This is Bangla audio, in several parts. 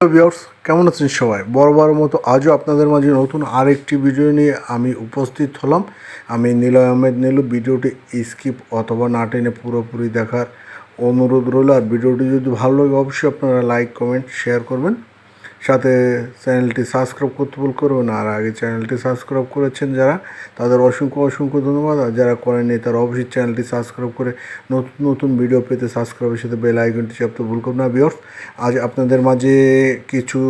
ভিউয়ার্স কেমন আছেন সবাই? বড় মতো আজও আপনাদের মাঝে নতুন আরেকটি ভিডিও নিয়ে আমি উপস্থিত হলাম। আমি নীলা আহমেদ নিলু। ভিডিওটি স্কিপ অথবা না টেনে পুরোপুরি দেখার অনুরোধ রইল। আর ভিডিওটি যদি ভালো লাগে, অবশ্যই আপনারা লাইক কমেন্ট শেয়ার করবেন। সাথে চ্যানেলটি সাবস্ক্রাইব করতে ভুল করবেন। আর আগে চ্যানেলটি সাবস্ক্রাইব করেছেন যারা, তাদের অসংখ্য অসংখ্য ধন্যবাদ। আর যারা করেননি তারা অবশ্যই চ্যানেলটি সাবস্ক্রাইব করে নতুন নতুন ভিডিও পেতে সাবস্ক্রাইবের সাথে বেল আইকনটি চাপতে ভুল করবেন না বিয়র্স আজ আপনাদের মাঝে কিছু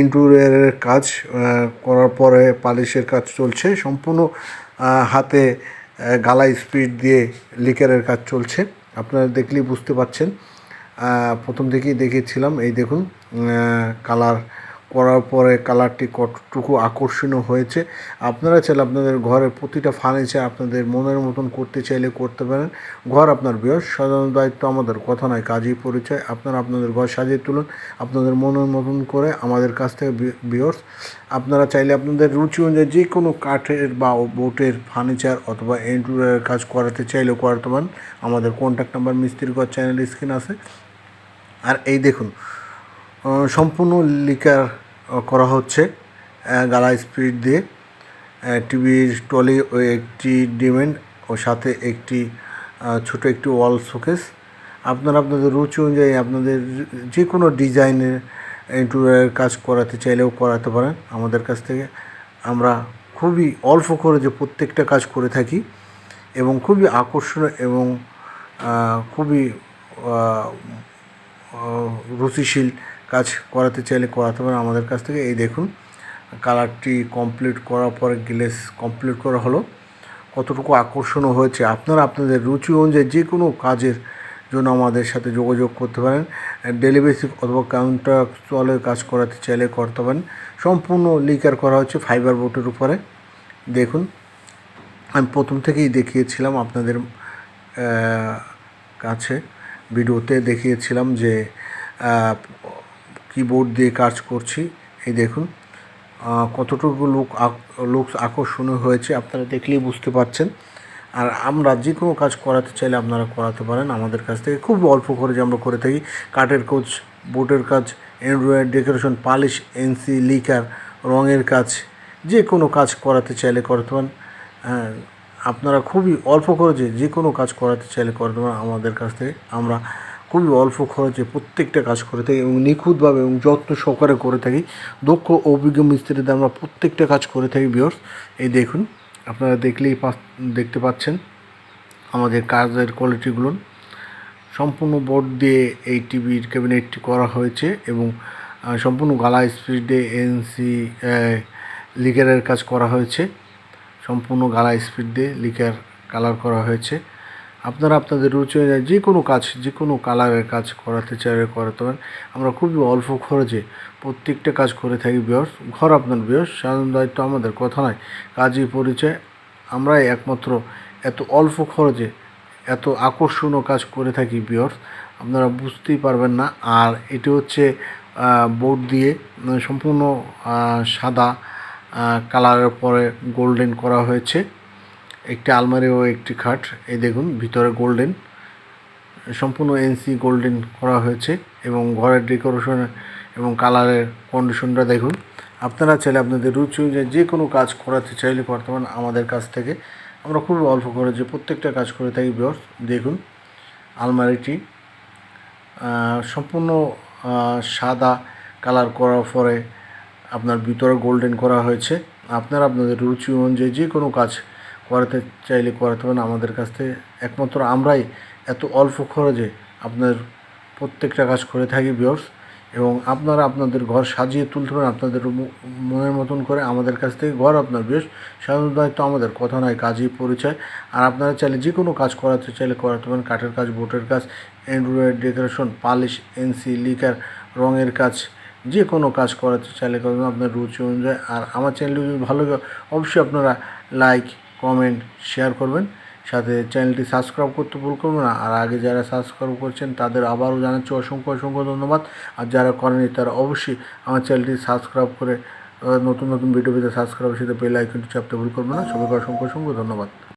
ইন্টুরিয়ারের কাজ করার পরে পালিশের কাজ চলছে। সম্পূর্ণ হাতে গালা স্পিড দিয়ে লিকারের কাজ চলছে। আপনারা দেখলেই বুঝতে পারছেন। প্রথম থেকেই দেখিয়েছিলাম, এই দেখুন কালার করার পরে কালারটি কতটুকু আকর্ষণীয় হয়েছে। আপনারা চাইলে আপনাদের ঘরের প্রতিটা ফার্নিচার আপনাদের মনের মতন করতে চাইলে করতে পারেন। ঘর আপনার বয়স সাধারণ দায়িত্ব, আমাদের কথা নয়, কাজই পরিচয়। আপনারা আপনাদের ঘর সাজিয়ে তুলুন, আপনাদের মনের মতন করে আমাদের কাছ থেকে বিয়র্স আপনারা চাইলে আপনাদের রুচি অনুযায়ী যে কোনো কাঠের বা বোটের ফার্নিচার অথবা এন্টুরিয়ার কাজ করাতে চাইলেও করাতে পারেন। আমাদের কন্ট্যাক্ট নাম্বার মিস্ত্রি ঘর চ্যানেল স্ক্রিন আছে। আর এই দেখুন সম্পূর্ণ লিকার করা হচ্ছে গালা স্পিড দিয়ে টিভির টলি ও একটি ডিমেন্ড ও সাথে একটি ছোট একটি ওয়াল শোকেস। আপনারা, আপনাদের রুচি অনুযায়ী আপনাদের যে কোনো ডিজাইনের ইন্টুরিয়ার কাজ করাতে চাইলেও করাতে পারেন আমাদের কাছ থেকে। আমরা খুবই অল্প করে যে প্রত্যেকটা কাজ করে থাকি এবং খুবই আকর্ষণীয় এবং খুবই রুচিশীল কাজ করাতে চাইলে করাতে পারেন আমাদের কাছ থেকে। এই দেখুন, কালারটি কমপ্লিট করার পরে গ্লেস কমপ্লিট করা হলো। কতটুকু আকর্ষণও হয়েছে। আপনারা আপনাদের রুচি অনুযায়ী যে কোনো কাজের জন্য আমাদের সাথে যোগাযোগ করতে পারেন। ডেলি বেসিক অথবা কাউন্টারচুয়ালের কাজ করাতে চাইলে করতে পারেন। সম্পূর্ণ লিকার করা হচ্ছে ফাইবার বোটের উপরে। দেখুন, আমি প্রথম থেকেই দেখিয়েছিলাম আপনাদের কাছে, ভিডিওতে দেখিয়েছিলাম যে কিবোর্ড দিয়ে কাজ করছি। এই দেখুন কতটুকু লুক লুকস আকর্ষণীয় হয়েছে আপনারা দেখলেই বুঝতে পারছেন। আর আমরা যে কোনো কাজ করাতে চাইলে আপনারা করাতে পারেন আমাদের কাছ থেকে। খুব অল্প খরচে আমরা করে থাকি। কাঠের কোচ বোর্ডের কাজ Android decoration, polish NC liquor, রঙের কাজ যে কোনো কাজ করাতে চাইলে করতে পারেন। আপনারা খুবই অল্প খরচে যে কোনো কাজ করাতে চাইলে করতে পারেন আমাদের কাছ থেকে। আমরা খুবই অল্প খরচে প্রত্যেকটা কাজ করে থাকি এবং নিখুঁতভাবে এবং যত্ন সহকারে করে থাকি। দক্ষ অভিজ্ঞ মিস্ত্রিতে আমরা প্রত্যেকটা কাজ করে থাকি বিয়র্স এই দেখুন, আপনারা দেখলেই দেখতে পাচ্ছেন আমাদের কাজের কোয়ালিটিগুলো সম্পূর্ণ বোর্ড দিয়ে এই টিভির ক্যাবিনেটটি করা হয়েছে এবং সম্পূর্ণ গালা স্পিডে এনসি লিকারের কাজ করা হয়েছে। সম্পূর্ণ গালা স্পিড দিয়ে লিকার কালার করা হয়েছে। আপনারা আপনাদের রুচি অনুযায়ী যে কোনো কাজ, যে কোনো কালারের কাজ করাতে চাইলে করাতে পারেন। আমরা খুবই অল্প খরচে প্রত্যেকটা কাজ করে থাকি বিয়স ঘর আপনার বিয়স সাধারণ দায়িত্ব আমাদের, কথা নয়। কাজই পরিচয়। আমরাই একমাত্র এত অল্প খরচে এত আকর্ষণীয় কাজ করে থাকি বিয়র আপনারা বুঝতেই পারবেন না। আর এটি হচ্ছে বোর্ড দিয়ে মানে সম্পূর্ণ সাদা কালারের পরে গোল্ডেন করা হয়েছে। একটি আলমারি ও একটি খাট। এই দেখুন, ভিতরে গোল্ডেন, সম্পূর্ণ এনসি গোল্ডেন করা হয়েছে এবং ঘরের ডেকোরেশন এবং কালারের কন্ডিশনটা দেখুন। আপনারা চাইলে আপনাদের রুচি অনুযায়ী যে কোনো কাজ করাতে চাইলে করতে পারেন আমাদের কাছ থেকে, আমরা খুব অল্প খরচে প্রত্যেকটা কাজ করে থাকি বিয়স দেখুন, আলমারিটি সম্পূর্ণ সাদা কালার করার পরে আপনার ভিতরে গোল্ডেন করা হয়েছে। আপনারা আপনাদের রুচি অনুযায়ী যে কোনো কাজ করাতে চাইলে করাতে পারেন। আমাদের কাছ থেকে একমাত্র আমরাই এত অল্প খরচে আপনার প্রত্যেকটা কাজ করে থাকি বিয়র্স এবং আপনারা আপনাদের ঘর সাজিয়ে তুলতে পারেন, আপনাদের মনের মতন করে আমাদের কাছ থেকে ঘর আপনার বেশ সাধারণ দায়িত্ব আমাদের, কথা নয়, কাজই পরিচয়। আর আপনারা চাইলে যে কোনো কাজ করাতে চাইলে করাতে পারেন। কাঠের কাজ, বোটের কাজ, Android decoration, polish NC liquor, রঙের কাজ যে কোনো কাজ করাতে চাইলে করবেন আপনার রুচি অনুযায়ী। আর আমার চ্যানেলটি যদি ভালো লাগে, অবশ্যই আপনারা লাইক কমেন্ট শেয়ার করবেন। সাথে চ্যানেলটি সাবস্ক্রাইব করতে ভুল করবেন না। আর আগে যারা সাবস্ক্রাইব করছেন, তাদের আবারও জানাচ্ছি অসংখ্য অসংখ্য ধন্যবাদ। আর যারা করেনি তারা অবশ্যই আমার চ্যানেলটি সাবস্ক্রাইব করে নতুন নতুন ভিডিও পেতে সাবস্ক্রাইবের সাথে বেল আইকনটি চাপতে ভুল করবেন না। সবাইকে অসংখ্য অসংখ্য ধন্যবাদ।